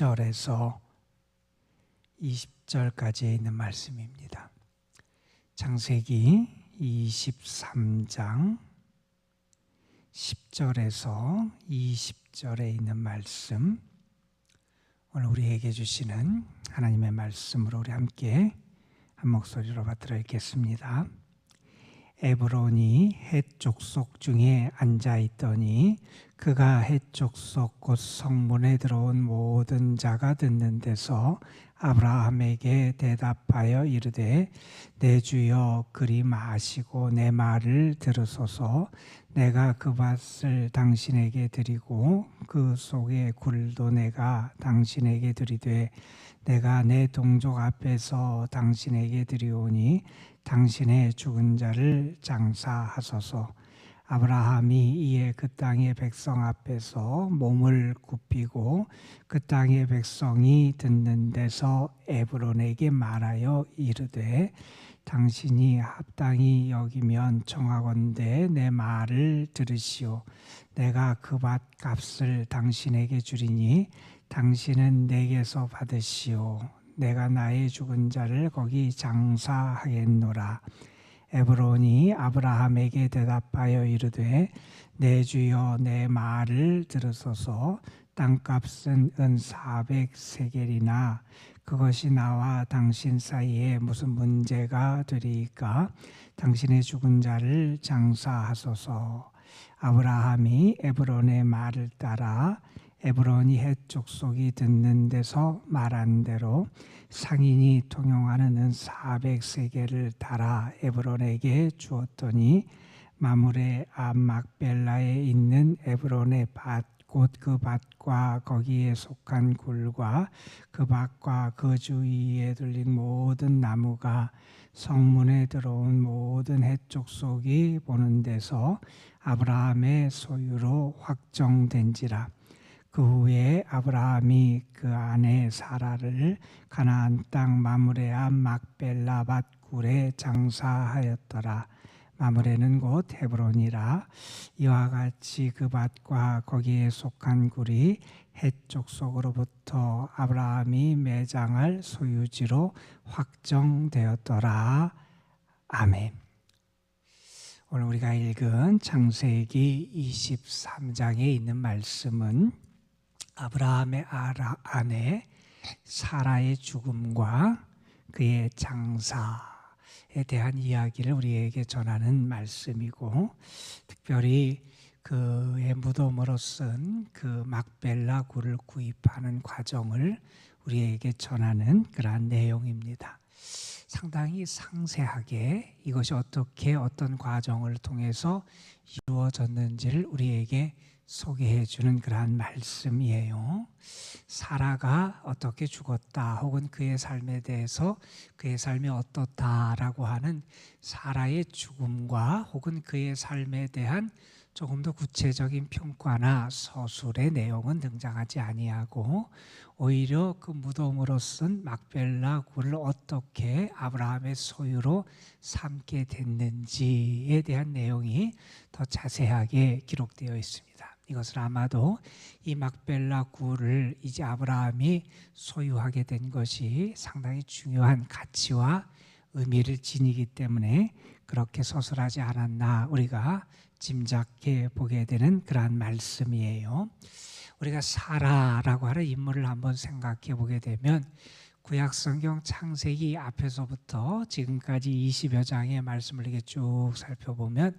10절에서 20절까지에 있는 말씀입니다. 창세기 23장 10절에서 20절에 있는 말씀 오늘 우리에게 주시는 하나님의 말씀으로 우리 함께 한 목소리로 받들어 읽겠습니다. 에브론이 해족속 중에 앉아 있더니 그가 해족속 곧 성문에 들어온 모든 자가 듣는 데서 아브라함에게 대답하여 이르되 내 주여 그리 마시고 내 말을 들으소서 내가 그 밭을 당신에게 드리고 그 속에 굴도 내가 당신에게 드리되 내가 내 동족 앞에서 당신에게 드리오니 당신의 죽은 자를 장사하소서. 아브라함이 이에 그 땅의 백성 앞에서 몸을 굽히고 그 땅의 백성이 듣는 데서 에브론에게 말하여 이르되 당신이 합당히 여기면 청하건대 내 말을 들으시오 내가 그 밭 값을 당신에게 주리니 당신은 내게서 받으시오 내가 나의 죽은 자를 거기 장사하겠노라. 에브론이 아브라함에게 대답하여 이르되 내 주여 내 말을 들으소서. 땅값은 은 400세겔이나 그것이 나와 당신 사이에 무슨 문제가 되리까? 당신의 죽은 자를 장사하소서. 아브라함이 에브론의 말을 따라 에브론이 해족속이 듣는 데서 말한 대로 상인이 통용하는 은 400세계를 달아 에브론에게 주었더니 마물의 암막벨라에 있는 에브론의 밭 곧그 밭과 거기에 속한 굴과 그 밭과 그 주위에 들린 모든 나무가 성문에 들어온 모든 해쪽 속이 보는 데서 아브라함의 소유로 확정된지라 그 후에 아브라함이 그 아내 사라를 가나안 땅 마므레 앞 막벨라 밭굴에 장사하였더라. 마므레는 곧 헤브론이라 이와 같이 그 밭과 거기에 속한 굴이 해쪽 속으로부터 아브라함이 매장할 소유지로 확정되었더라. 아멘. 오늘 우리가 읽은 창세기 23장에 있는 말씀은 아브라함의 아내 사라의 죽음과 그의 장사에 대한 이야기를 우리에게 전하는 말씀이고 특별히 그의 무덤으로 쓴 그 막벨라 굴을 구입하는 과정을 우리에게 전하는 그러한 내용입니다. 상당히 상세하게 이것이 어떻게 어떤 과정을 통해서 이루어졌는지를 우리에게 소개해 주는 그러한 말씀이에요. 사라가 어떻게 죽었다 혹은 그의 삶에 대해서 그의 삶이 어떻다라고 하는 사라의 죽음과 혹은 그의 삶에 대한 조금 더 구체적인 평가나 서술의 내용은 등장하지 아니하고 오히려 그 무덤으로 쓴 막벨라 굴을 어떻게 아브라함의 소유로 삼게 됐는지에 대한 내용이 더 자세하게 기록되어 있습니다. 이것은 아마도 이 막벨라 굴을 이제 아브라함이 소유하게 된 것이 상당히 중요한 가치와 의미를 지니기 때문에 그렇게 서술하지 않았나 우리가 짐작해 보게 되는 그러한 말씀이에요. 우리가 사라라고 하는 인물을 한번 생각해 보게 되면 구약 성경 창세기 앞에서부터 지금까지 20여 장의 말씀을 이렇게 쭉 살펴보면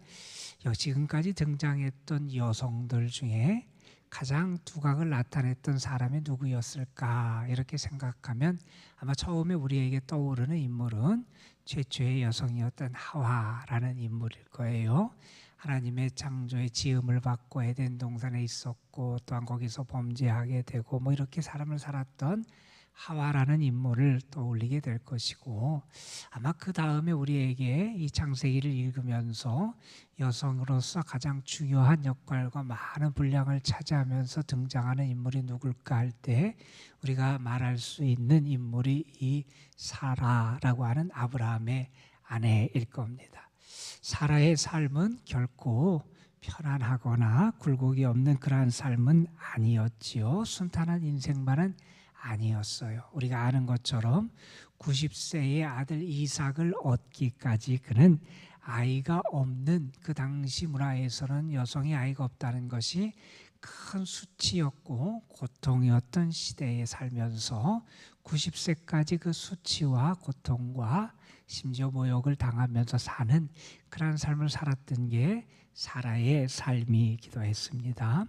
지금까지 등장했던 여성들 중에 가장 두각을 나타냈던 사람이 누구였을까 이렇게 생각하면 아마 처음에 우리에게 떠오르는 인물은 최초의 여성이었던 하와라는 인물일 거예요. 하나님의 창조의 지음을 받고 에덴 동산에 있었고 또한 거기서 범죄하게 되고 뭐 이렇게 사람을 살았던 하와라는 인물을 떠올리게 될 것이고 아마 그 다음에 우리에게 이 창세기를 읽으면서 여성으로서 가장 중요한 역할과 많은 분량을 차지하면서 등장하는 인물이 누굴까 할 때 우리가 말할 수 있는 인물이 이 사라라고 하는 아브라함의 아내일 겁니다. 사라의 삶은 결코 편안하거나 굴곡이 없는 그러한 삶은 아니었지요. 순탄한 인생만은 아니었어요. 우리가 아는 것처럼 90세의 아들 이삭을 얻기까지 그는 아이가 없는 그 당시 문화에서는 여성이 아이가 없다는 것이 큰 수치였고 고통이었던 시대에 살면서 90세까지 그 수치와 고통과 심지어 모욕을 당하면서 사는 그러한 삶을 살았던 게 사라의 삶이 기도 했습니다.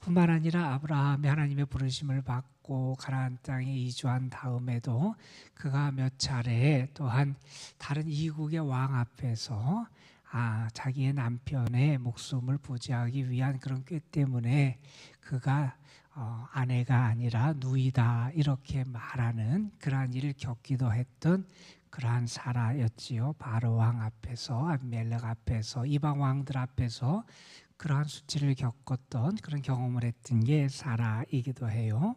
뿐만 아니라 아브라함이 하나님의 부르심을 받고 가나안 땅에 이주한 다음에도 그가 몇 차례 또한 다른 이국의 왕 앞에서 아, 자기의 남편의 목숨을 부지하기 위한 그런 꾀 때문에 그가 어, 아내가 아니라 누이다 이렇게 말하는 그러한 일을 겪기도 했던 그러한 사라였지요. 바로 왕 앞에서 아멜렉 앞에서 이방 왕들 앞에서 그러한 수치를 겪었던 그런 경험을 했던 게 사라이기도 해요.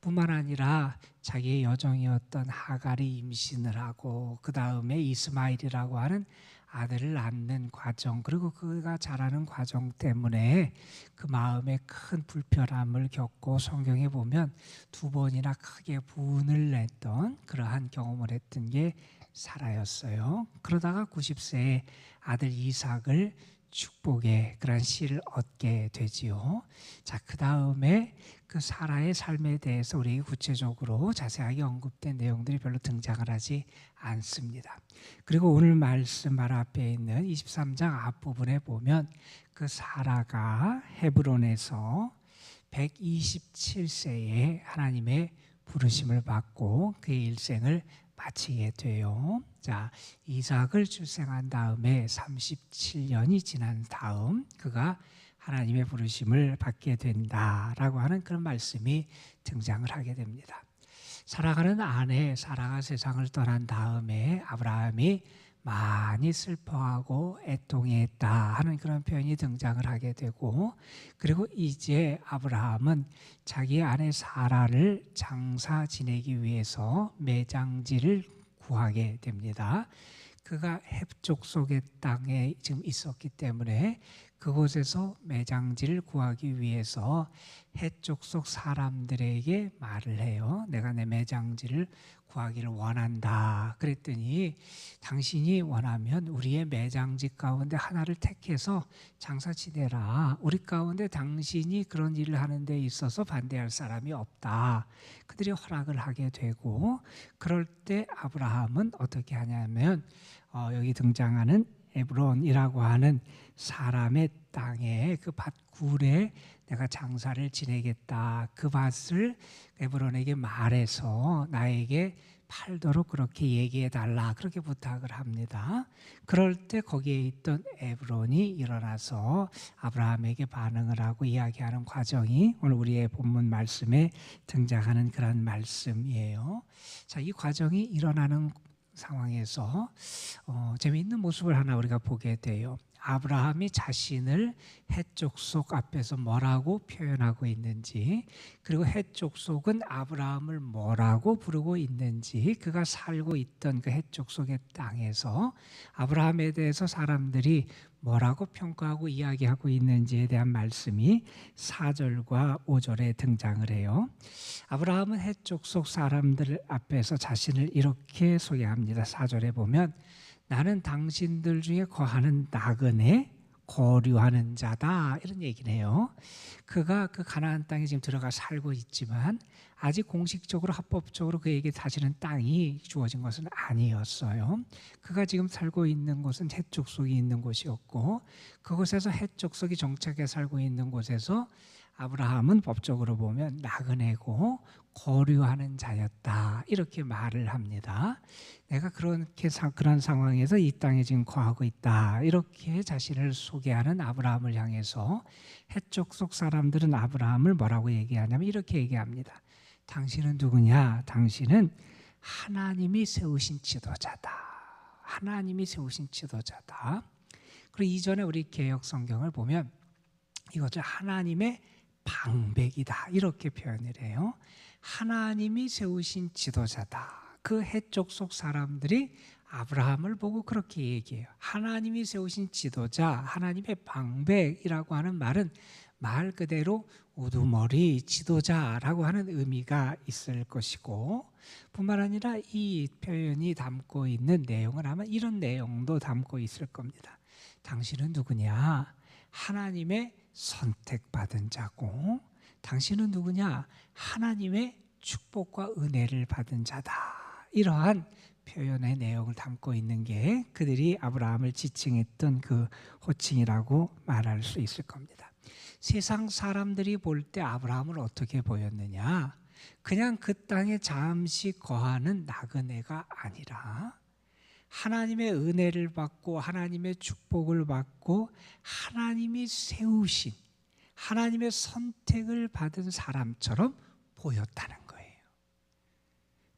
뿐만 아니라 자기의 여정이었던 하갈이 임신을 하고 그 다음에 이스마일이라고 하는 아들을 낳는 과정 그리고 그가 자라는 과정 때문에 그 마음에 큰 불편함을 겪고 성경에 보면 두 번이나 크게 분을 냈던 그러한 경험을 했던 게 사라였어요. 그러다가 90세에 아들 이삭을 축복의 그런 씨를 얻게 되지요. 자, 그 다음에 그 사라의 삶에 대해서 우리 구체적으로 자세하게 언급된 내용들이 별로 등장을 하지 않습니다. 그리고 오늘 말씀 말 앞에 있는 23장 앞부분에 보면 그 사라가 헤브론에서 127세에 하나님의 부르심을 받고 그의 일생을 마치게 돼요. 자, 이삭을 출생한 다음에 37년이 지난 다음 그가 하나님의 부르심을 받게 된다라고 하는 그런 말씀이 등장을 하게 됩니다. 사랑하는 아내 사라가 세상을 떠난 다음에 아브라함이 많이 슬퍼하고 애통했다 하는 그런 표현이 등장을 하게 되고 그리고 이제 아브라함은 자기 아내 사라를 장사 지내기 위해서 매장지를 구하게 됩니다. 그가 헵족 속의 땅에 지금 있었기 때문에 그곳에서 매장지를 구하기 위해서 해쪽 속 사람들에게 말을 해요. 내가 내 매장지를 구하기를 원한다. 그랬더니 당신이 원하면 우리의 매장지 가운데 하나를 택해서 장사 지내라. 우리 가운데 당신이 그런 일을 하는 데 있어서 반대할 사람이 없다. 그들이 허락을 하게 되고 그럴 때 아브라함은 어떻게 하냐면 어, 여기 등장하는 에브론이라고 하는 사람의 땅에 그 밭굴에 내가 장사를 지내겠다. 그 밭을 에브론에게 말해서 나에게 팔도록 그렇게 얘기해 달라. 그렇게 부탁을 합니다. 그럴 때 거기에 있던 에브론이 일어나서 아브라함에게 반응을 하고 이야기하는 과정이 오늘 우리의 본문 말씀에 등장하는 그런 말씀이에요. 자, 이 과정이 일어나는 상황에서 어, 재미있는 모습을 하나 우리가 보게 돼요. 아브라함이 자신을 해쪽 속 앞에서 뭐라고 표현하고 있는지 그리고 해쪽 속은 아브라함을 뭐라고 부르고 있는지 그가 살고 있던 그 해쪽 속의 땅에서 아브라함에 대해서 사람들이 뭐라고 평가하고 이야기하고 있는지에 대한 말씀이 4절과 5절에 등장을 해요. 아브라함은 해쪽 속 사람들 앞에서 자신을 이렇게 소개합니다. 4절에 보면 나는 당신들 중에 거하는 나그네 거류하는 자다 이런 얘기를 해요. 그가 그 가나안 땅에 지금 들어가 살고 있지만 아직 공식적으로 합법적으로 그에게 사실은 땅이 주어진 것은 아니었어요. 그가 지금 살고 있는 곳은 해쪽 속이 있는 곳이었고 그곳에서 해쪽 속이 정착해 살고 있는 곳에서 아브라함은 법적으로 보면 나그네고 거류하는 자였다 이렇게 말을 합니다. 내가 그렇게 그런 상황에서 이 땅에 지금 거하고 있다 이렇게 자신을 소개하는 아브라함을 향해서 해쪽 속 사람들은 아브라함을 뭐라고 얘기하냐면 이렇게 얘기합니다. 당신은 누구냐? 당신은 하나님이 세우신 지도자다. 하나님이 세우신 지도자다. 그리고 이전에 우리 개혁 성경을 보면 이것을 하나님의 방백이다 이렇게 표현을 해요. 하나님이 세우신 지도자다. 그 해쪽 속 사람들이 아브라함을 보고 그렇게 얘기해요. 하나님이 세우신 지도자, 하나님의 방백이라고 하는 말은 말 그대로 우두머리 지도자라고 하는 의미가 있을 것이고 뿐만 아니라 이 표현이 담고 있는 내용은 아마 이런 내용도 담고 있을 겁니다. 당신은 누구냐? 하나님의 선택받은 자고 당신은 누구냐? 하나님의 축복과 은혜를 받은 자다. 이러한 표현의 내용을 담고 있는 게 그들이 아브라함을 지칭했던 그 호칭이라고 말할 수 있을 겁니다. 세상 사람들이 볼 때 아브라함을 어떻게 보였느냐? 그냥 그 땅에 잠시 거하는 나그네가 아니라 하나님의 은혜를 받고 하나님의 축복을 받고 하나님이 세우신 하나님의 선택을 받은 사람처럼 보였다는 거예요.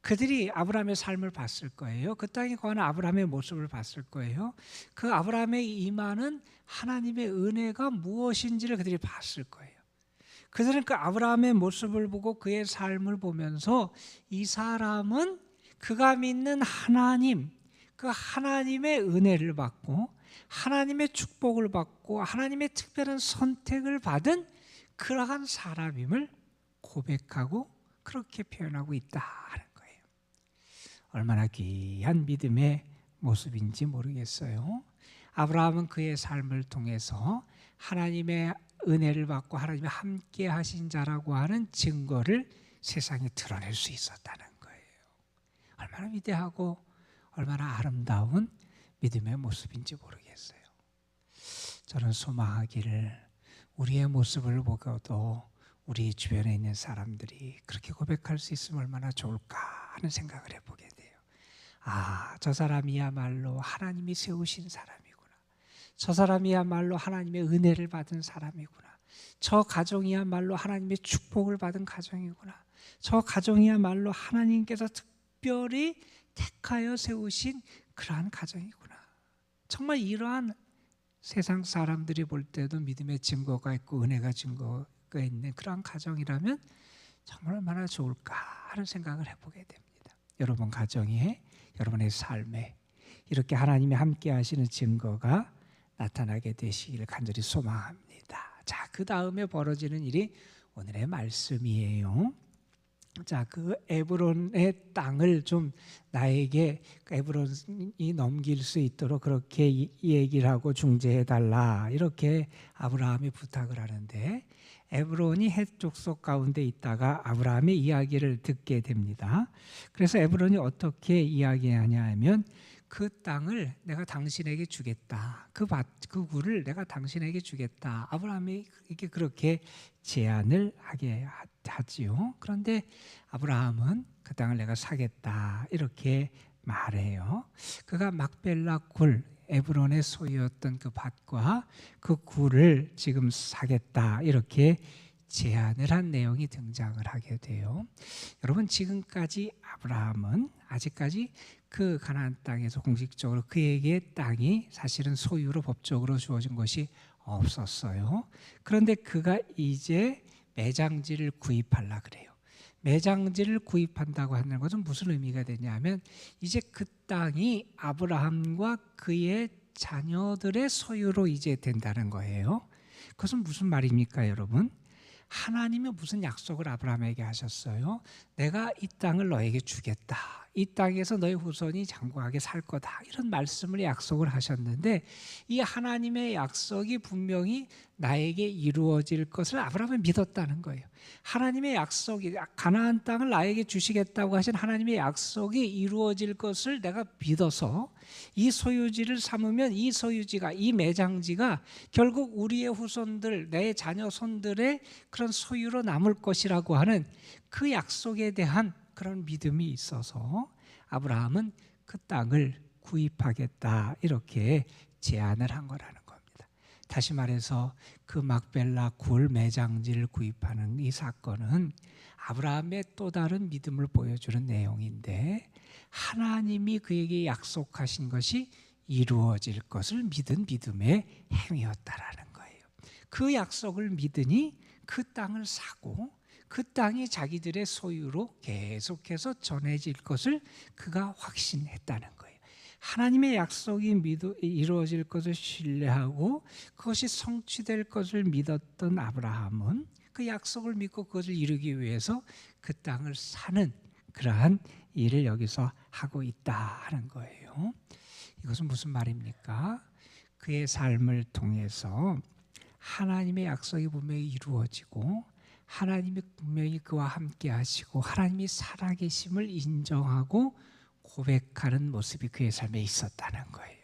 그들이 아브라함의 삶을 봤을 거예요. 그 땅에 거하는 아브라함의 모습을 봤을 거예요. 그 아브라함의 임하는 하나님의 은혜가 무엇인지를 그들이 봤을 거예요. 그들은 그 아브라함의 모습을 보고 그의 삶을 보면서 이 사람은 그가 믿는 하나님, 그 하나님의 은혜를 받고 하나님의 축복을 받고 하나님의 특별한 선택을 받은 그러한 사람임을 고백하고 그렇게 표현하고 있다는 거예요. 얼마나 귀한 믿음의 모습인지 모르겠어요. 아브라함은 그의 삶을 통해서 하나님의 은혜를 받고 하나님의 함께 하신 자라고 하는 증거를 세상에 드러낼 수 있었다는 거예요. 얼마나 위대하고 얼마나 아름다운 믿음의 모습인지 모르겠어요. 저는 소망하기를 우리의 모습을 보고도 우리 주변에 있는 사람들이 그렇게 고백할 수 있으면 얼마나 좋을까 하는 생각을 해보게 돼요. 아, 저 사람이야말로 하나님이 세우신 사람이구나. 저 사람이야말로 하나님의 은혜를 받은 사람이구나. 저 가정이야말로 하나님의 축복을 받은 가정이구나. 저 가정이야말로 하나님께서 특별히 택하여 세우신 그러한 가정이구나. 정말 이러한 세상 사람들이 볼 때도 믿음의 증거가 있고 은혜가 증거가 있는 그러한 가정이라면 정말 얼마나 좋을까 하는 생각을 해보게 됩니다. 여러분 가정에 여러분의 삶에 이렇게 하나님이 함께 하시는 증거가 나타나게 되시기를 간절히 소망합니다. 자, 그 다음에 벌어지는 일이 오늘의 말씀이에요. 자, 그 에브론의 땅을 좀 나에게 에브론이 넘길 수 있도록 그렇게 얘기를 하고 중재해 달라. 이렇게 아브라함이 부탁을 하는데 에브론이 헷 족속 가운데 있다가 아브라함의 이야기를 듣게 됩니다. 그래서 에브론이 어떻게 이야기하냐 하면 그 땅을 내가 당신에게 주겠다. 그 밭, 그 굴을 내가 당신에게 주겠다. 아브라함이 이게 그렇게 제안을 하게 하지요. 그런데 아브라함은 그 땅을 내가 사겠다. 이렇게 말해요. 그가 막벨라 굴 에브론의 소유였던 그 밭과 그 굴을 지금 사겠다. 이렇게 제안을 한 내용이 등장을 하게 돼요. 여러분 지금까지 아브라함은 아직까지 그 가나안 땅에서 공식적으로 그에게 땅이 사실은 소유로 법적으로 주어진 것이 없었어요. 그런데 그가 이제 매장지를 구입하려 그래요. 매장지를 구입한다고 하는 것은 무슨 의미가 되냐면 이제 그 땅이 아브라함과 그의 자녀들의 소유로 이제 된다는 거예요. 그것은 무슨 말입니까, 여러분? 하나님이 무슨 약속을 아브라함에게 하셨어요? 내가 이 땅을 너에게 주겠다. 이 땅에서 너의 후손이 장구하게 살 거다. 이런 말씀을 약속을 하셨는데 이 하나님의 약속이 분명히 나에게 이루어질 것을 아브라함은 믿었다는 거예요. 하나님의 약속이 가나안 땅을 나에게 주시겠다고 하신 하나님의 약속이 이루어질 것을 내가 믿어서 이 소유지를 삼으면 이 소유지가 이 매장지가 결국 우리의 후손들 내 자녀 손들의 그런 소유로 남을 것이라고 하는 그 약속에 대한 그런 믿음이 있어서 아브라함은 그 땅을 구입하겠다 이렇게 제안을 한 거라는 겁니다. 다시 말해서 그 막벨라 굴 매장지를 구입하는 이 사건은 아브라함의 또 다른 믿음을 보여주는 내용인데 하나님이 그에게 약속하신 것이 이루어질 것을 믿은 믿음의 행위였다라는 거예요. 그 약속을 믿으니 그 땅을 사고 그 땅이 자기들의 소유로 계속해서 전해질 것을 그가 확신했다는 거예요. 하나님의 약속이 믿어, 이루어질 것을 신뢰하고 그것이 성취될 것을 믿었던 아브라함은 그 약속을 믿고 그것을 이루기 위해서 그 땅을 사는 그러한 일을 여기서 하고 있다 하는 거예요. 이것은 무슨 말입니까? 그의 삶을 통해서 하나님의 약속이 분명히 이루어지고 하나님이 분명히 그와 함께 하시고 하나님이 살아계심을 인정하고 고백하는 모습이 그의 삶에 있었다는 거예요.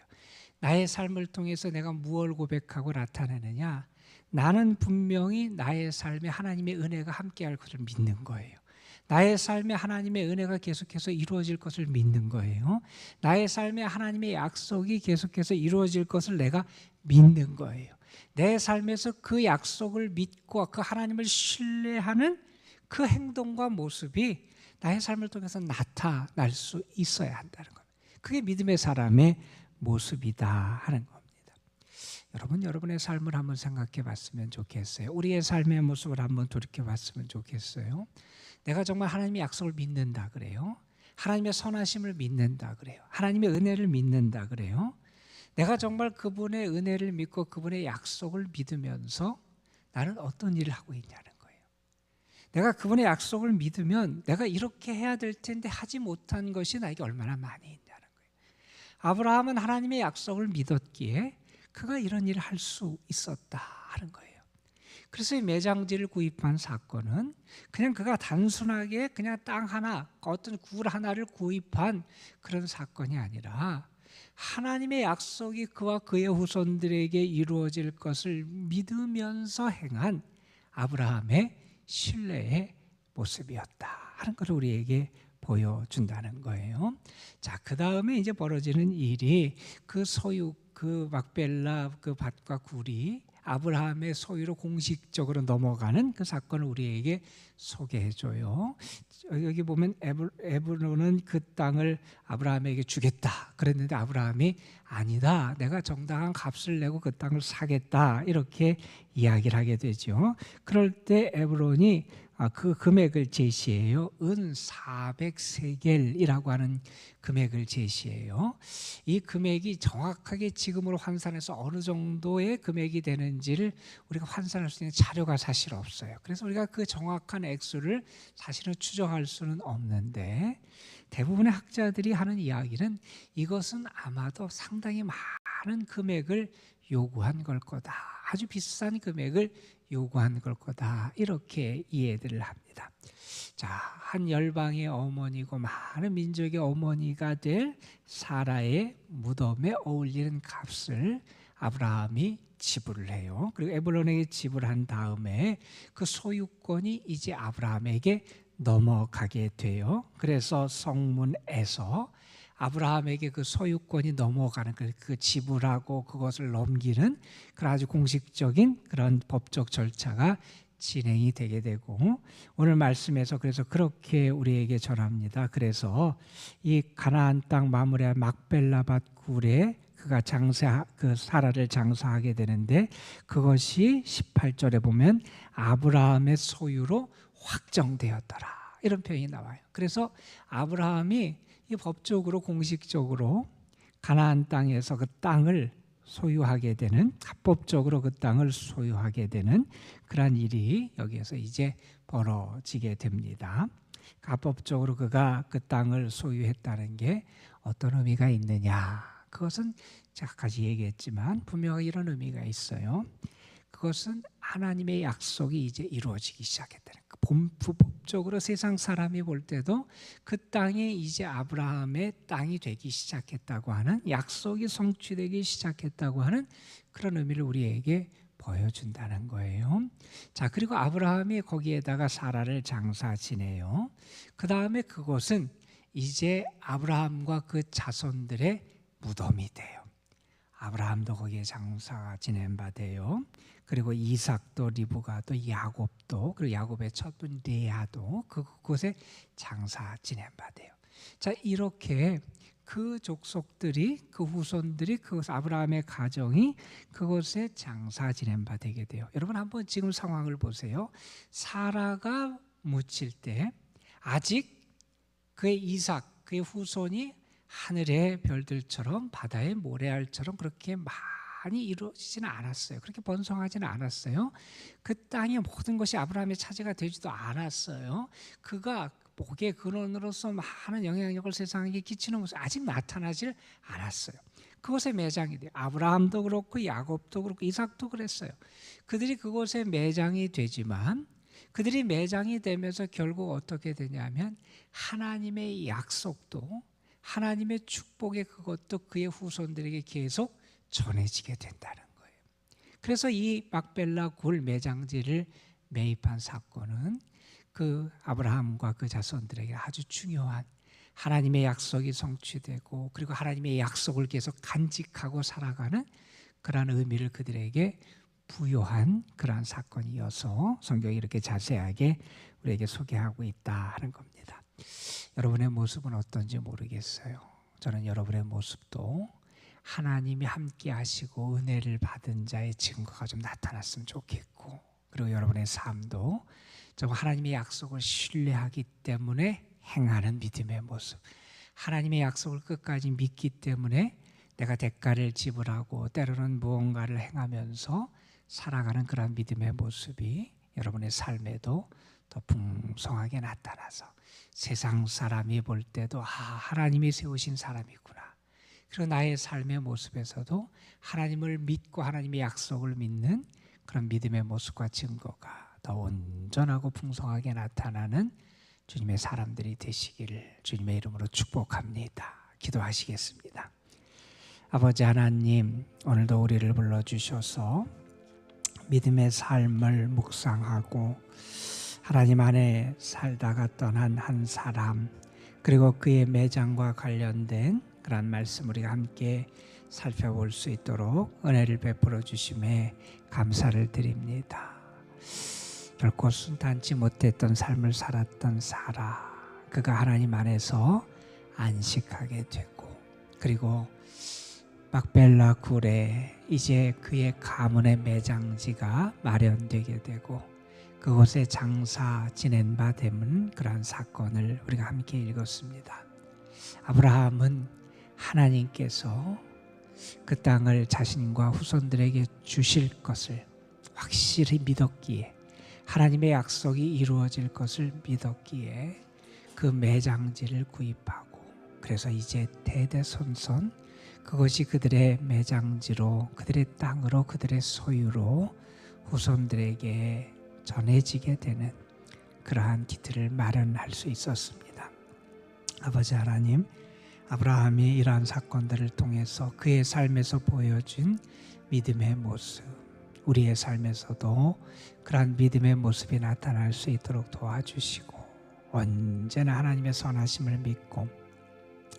나의 삶을 통해서 내가 무엇을 고백하고 나타내느냐? 나는 분명히 나의 삶에 하나님의 은혜가 함께할 것을 믿는 거예요. 나의 삶에 하나님의 은혜가 계속해서 이루어질 것을 믿는 거예요. 나의 삶에 하나님의 약속이 계속해서 이루어질 것을 내가 믿는 거예요. 내 삶에서 그 약속을 믿고 그 하나님을 신뢰하는 그 행동과 모습이 나의 삶을 통해서 나타날 수 있어야 한다는 겁니다. 그게 믿음의 사람의 모습이다 하는 겁니다. 여러분 여러분의 삶을 한번 생각해 봤으면 좋겠어요. 우리의 삶의 모습을 한번 돌이켜 봤으면 좋겠어요. 내가 정말 하나님의 약속을 믿는다 그래요. 하나님의 선하심을 믿는다 그래요. 하나님의 은혜를 믿는다 그래요. 내가 정말 그분의 은혜를 믿고 그분의 약속을 믿으면서 나는 어떤 일을 하고 있냐는 거예요. 내가 그분의 약속을 믿으면 내가 이렇게 해야 될 텐데 하지 못한 것이 나에게 얼마나 많이 있냐는 거예요. 아브라함은 하나님의 약속을 믿었기에 그가 이런 일을 할 수 있었다 하는 거예요. 그래서 이 매장지를 구입한 사건은 그냥 그가 단순하게 그냥 땅 하나, 어떤 굴 하나를 구입한 그런 사건이 아니라 하나님의 약속이 그와 그의 후손들에게 이루어질 것을 믿으면서 행한 아브라함의 신뢰의 모습이었다 하는 것을 우리에게 보여준다는 거예요. 자, 그 다음에 이제 벌어지는 일이 그 소유, 그 막벨라 그 밭과 굴이 아브라함의 소유로 공식적으로 넘어가는 그 사건을 우리에게 소개해 줘요. 여기 보면 에브론은 그 땅을 아브라함에게 주겠다 그랬는데 아브라함이 아니다. 내가 정당한 값을 내고 그 땅을 사겠다. 이렇게 이야기를 하게 되죠. 그럴 때 에브론이 아, 그 금액을 제시해요. 은 400세겔이라고 하는 금액을 제시해요. 이 금액이 정확하게 지금으로 환산해서 어느 정도의 금액이 되는지를 우리가 환산할 수 있는 자료가 사실 없어요. 그래서 우리가 그 정확한 액수를 사실은 추정할 수는 없는데 대부분의 학자들이 하는 이야기는 이것은 아마도 상당히 많은 금액을 요구한 걸 거다. 아주 비싼 금액을 요구한 걸 거다. 이렇게 이해들을 합니다. 자, 한 열방의 어머니고 많은 민족의 어머니가 될 사라의 무덤에 어울리는 값을 아브라함이 지불을 해요. 그리고 에브론에게 지불한 다음에 그 소유권이 이제 아브라함에게 넘어가게 돼요. 그래서 성문에서 아브라함에게 그 소유권이 넘어가는 그, 그 지불하고 그것을 넘기는 그런 아주 공식적인 그런 법적 절차가 진행이 되게 되고 오늘 말씀에서 그래서 그렇게 우리에게 전합니다. 그래서 이 가나안 땅 마무리한 막벨라밭 굴에 그가 장사 그 사라를 장사하게 되는데 그것이 18절에 보면 아브라함의 소유로 확정되었더라. 이런 표현이 나와요. 그래서 아브라함이 이 법적으로 공식적으로 가나안 땅에서 그 땅을 소유하게 되는 합법적으로 그 땅을 소유하게 되는 그러한 일이 여기에서 이제 벌어지게 됩니다. 합법적으로 그가 그 땅을 소유했다는 게 어떤 의미가 있느냐? 그것은 제가 까지 얘기했지만 분명히 이런 의미가 있어요. 그것은 하나님의 약속이 이제 이루어지기 시작했다 는그 법적으로 세상 사람이 볼 때도 그 땅이 이제 아브라함의 땅이 되기 시작했다고 하는 약속이 성취되기 시작했다고 하는 그런 의미를 우리에게 보여준다는 거예요. 자, 그리고 아브라함이 거기에다가 사라를 장사 지내요. 그 다음에 그곳은 이제 아브라함과 그 자손들의 무덤이 돼요. 아브라함도 거기에 장사 지낸 바 돼요. 그리고 이삭도 리브가도 야곱도 그리고 야곱의 첫분 레아도 그곳에 장사 돼요. 자 이렇게 그 족속들이 그 후손들이 그 아브라함의 가정이 그곳에 장사 되게 돼요. 여러분 한번 지금 상황을 보세요. 사라가 묻힐 때 아직 그의 이삭 그의 후손이 하늘의 별들처럼 바다의 모래알처럼 그렇게 많 이 이루어지지는 않았어요. 그렇게 번성하지는 않았어요. 그 땅의 모든 것이 아브라함의 차지가 되지도 않았어요. 그가 복의 근원으로서 많은 영향력을 세상에 끼치는 모습 아직 나타나질 않았어요. 그곳에 매장이 돼요. 아브라함도 그렇고 야곱도 그렇고 이삭도 그랬어요. 그들이 그곳에 매장이 되지만 그들이 매장이 되면서 결국 어떻게 되냐면 하나님의 약속도 하나님의 축복의 그것도 그의 후손들에게 계속 전해지게 된다는 거예요. 그래서 이 막벨라 굴 매장지를 매입한 사건은 그 아브라함과 그 자손들에게 아주 중요한 하나님의 약속이 성취되고 그리고 하나님의 약속을 계속 간직하고 살아가는 그러한 의미를 그들에게 부여한 그러한 사건이어서 성경이 이렇게 자세하게 우리에게 소개하고 있다 하는 겁니다. 여러분의 모습은 어떤지 모르겠어요. 저는 여러분의 모습도 하나님이 함께 하시고 은혜를 받은 자의 증거가 좀 나타났으면 좋겠고 그리고 여러분의 삶도 좀 하나님의 약속을 신뢰하기 때문에 행하는 믿음의 모습. 하나님의 약속을 끝까지 믿기 때문에 내가 대가를 지불하고 때로는 무언가를 행하면서 살아가는 그런 믿음의 모습이 여러분의 삶에도 더 풍성하게 나타나서 세상 사람이 볼 때도 아, 하나님이 세우신 사람이구나. 그리고 나의 삶의 모습에서도 하나님을 믿고 하나님의 약속을 믿는 그런 믿음의 모습과 증거가 더 온전하고 풍성하게 나타나는 주님의 사람들이 되시기를 주님의 이름으로 축복합니다. 기도하시겠습니다. 아버지 하나님, 오늘도 우리를 불러 주셔서 믿음의 삶을 묵상하고 하나님 안에 살다가 떠난 한 사람 그리고 그의 매장과 관련된 그런 말씀 우리가 함께 살펴볼 수 있도록 은혜를 베풀어 주심에 감사를 드립니다. 결코 순탄치 못했던 삶을 살았던 사라 그가 하나님 안에서 안식하게 되고 그리고 막벨라 굴에 이제 그의 가문의 매장지가 마련되게 되고 그곳에 장사 지낸 바 되는 그러한 사건을 우리가 함께 읽었습니다. 아브라함은 하나님께서 그 땅을 자신과 후손들에게 주실 것을 확실히 믿었기에 하나님의 약속이 이루어질 것을 믿었기에 그 매장지를 구입하고 그래서 이제 대대손손 그것이 그들의 매장지로 그들의 땅으로 그들의 소유로 후손들에게 전해지게 되는 그러한 기틀을 마련할 수 있었습니다. 아버지 하나님, 아브라함이 이러한 사건들을 통해서 그의 삶에서 보여준 믿음의 모습, 우리의 삶에서도 그러한 믿음의 모습이 나타날 수 있도록 도와주시고 언제나 하나님의 선하심을 믿고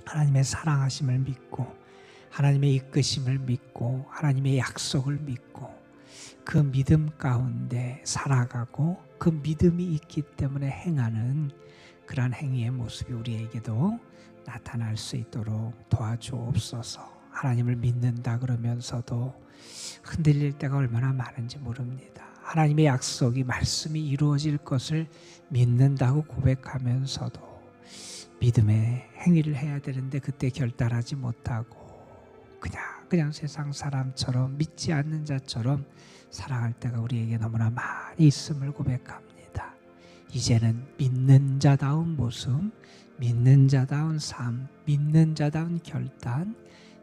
하나님의 사랑하심을 믿고 하나님의 이끄심을 믿고 하나님의 약속을 믿고 그 믿음 가운데 살아가고 그 믿음이 있기 때문에 행하는 그러한 행위의 모습이 우리에게도 나타날 수 있도록 도와주옵소서. 하나님을 믿는다 그러면서도 흔들릴 때가 얼마나 많은지 모릅니다. 하나님의 약속이 말씀이 이루어질 것을 믿는다고 고백하면서도 믿음의 행위를 해야 되는데 그때 결단하지 못하고 그냥 그냥 세상 사람처럼 믿지 않는 자처럼 살아갈 때가 우리에게 너무나 많이 있음을 고백합니다. 이제는 믿는 자다운 모습, 믿는 자다운 삶, 믿는 자다운 결단,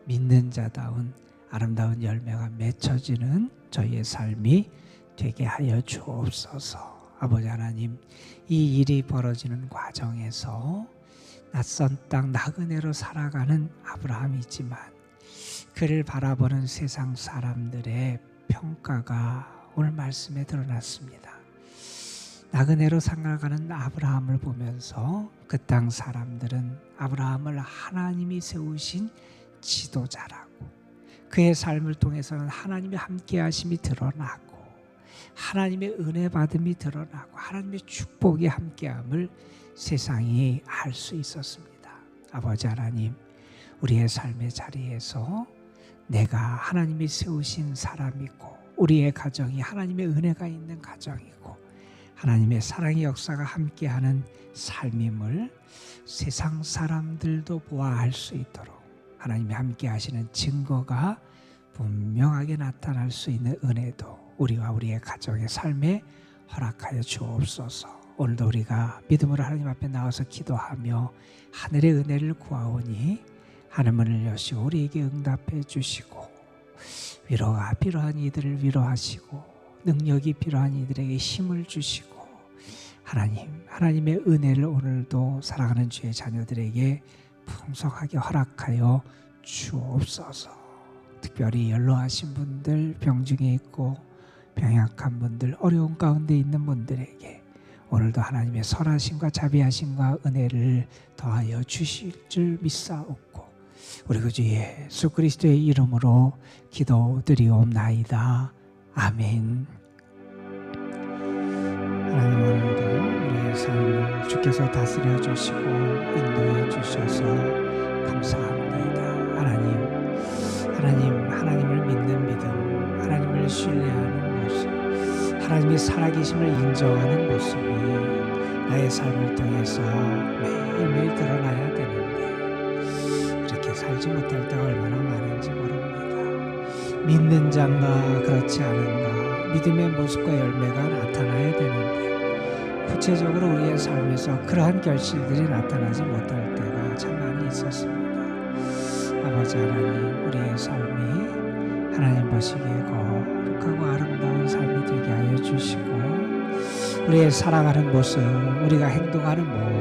믿는 자다운 아름다운 열매가 맺혀지는 저희의 삶이 되게 하여 주옵소서. 아버지 하나님, 이 일이 벌어지는 과정에서 낯선 땅 나그네로 살아가는 아브라함이지만 그를 바라보는 세상 사람들의 평가가 오늘 말씀에 드러났습니다. 나그네로 살아가는 아브라함을 보면서 그 땅 사람들은 아브라함을 하나님이 세우신 지도자라고 그의 삶을 통해서는 하나님의 함께 하심이 드러나고 하나님의 은혜 받음이 드러나고 하나님의 축복이 함께함을 세상이 알 수 있었습니다. 아버지 하나님, 우리의 삶의 자리에서 내가 하나님이 세우신 사람이고 우리의 가정이 하나님의 은혜가 있는 가정이고 하나님의 사랑의 역사가 함께하는 삶임을 세상 사람들도 보아할 수 있도록 하나님이 함께하시는 증거가 분명하게 나타날 수 있는 은혜도 우리와 우리의 가정의 삶에 허락하여 주옵소서. 오늘도 우리가 믿음으로 하나님 앞에 나와서 기도하며 하늘의 은혜를 구하오니 하늘문을 여시고 우리에게 응답해 주시고 위로가 필요한 이들을 위로하시고 능력이 필요한 이들에게 힘을 주시고 하나님 하나님의 은혜를 오늘도 사랑하는 주의 자녀들에게 풍성하게 허락하여 주옵소서. 특별히 연로하신 분들 병중에 있고 병약한 분들 어려운 가운데 있는 분들에게 오늘도 하나님의 선하심과 자비하심과 은혜를 더하여 주실 줄 믿사옵고 우리 구주 예수 그리스도의 이름으로 기도드리옵나이다. 아멘. 주께서 다스려 주시고 인도해 주셔서 감사합니다. 하나님, 하나님, 하나님을 믿는 믿음, 하나님을 신뢰하는 모습, 하나님의 살아계심을 인정하는 모습이 나의 삶을 통해서 매일매일 드러나야 되는데 그렇게 살지 못할 때가 얼마나 많은지 모릅니다. 믿는 자인가 그렇지 않은가 믿음의 모습과 열매가 나타나야 되는데 구체적으로 우리의 삶에서 그러한 결실들이 나타나지 못할 때가 참 많이 있었습니다. 아버지 하나님 우리의 삶이 하나님 보시기에 거룩하고 아름다운 삶이 되게 하여 주시고 우리의 살아가는 모습 우리가 행동하는 모든